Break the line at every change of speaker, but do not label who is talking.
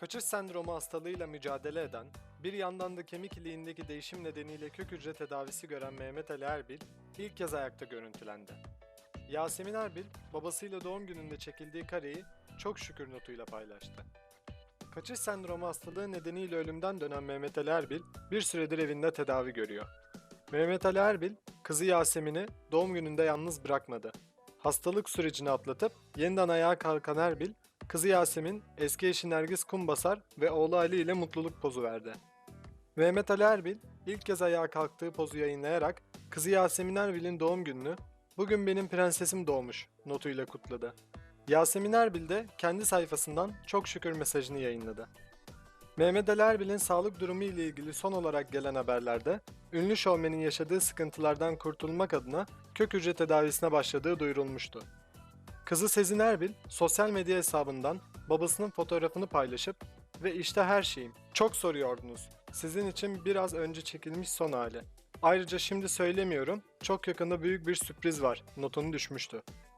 Kaçış sendromu hastalığıyla mücadele eden, bir yandan da kemik iliğindeki değişim nedeniyle kök hücre tedavisi gören Mehmet Ali Erbil ilk kez ayakta görüntülendi. Yasemin Erbil, babasıyla doğum gününde çekildiği kareyi çok şükür notuyla paylaştı. Kaçış sendromu hastalığı nedeniyle ölümden dönen Mehmet Ali Erbil bir süredir evinde tedavi görüyor. Mehmet Ali Erbil, kızı Yasemin'i doğum gününde yalnız bırakmadı. Hastalık sürecini atlatıp yeniden ayağa kalkan Erbil, kızı Yasemin, eski eşi Nergis Kumbasar ve oğlu Ali ile mutluluk pozu verdi. Mehmet Ali Erbil, ilk kez ayağa kalktığı pozu yayınlayarak kızı Yasemin Erbil'in doğum gününü "Bugün benim prensesim doğmuş" notuyla kutladı. Yasemin Erbil de kendi sayfasından çok şükür mesajını yayınladı. Mehmet Ali Erbil'in sağlık durumu ile ilgili son olarak gelen haberlerde ünlü şovmenin yaşadığı sıkıntılardan kurtulmak adına kök hücre tedavisine başladığı duyurulmuştu. Kızı Sezin Erbil sosyal medya hesabından babasının fotoğrafını paylaşıp ve işte her şeyim. Çok soruyordunuz. Sizin için biraz önce çekilmiş son hali. Ayrıca şimdi söylemiyorum. Çok yakında büyük bir sürpriz var. Notunu düşmüştü.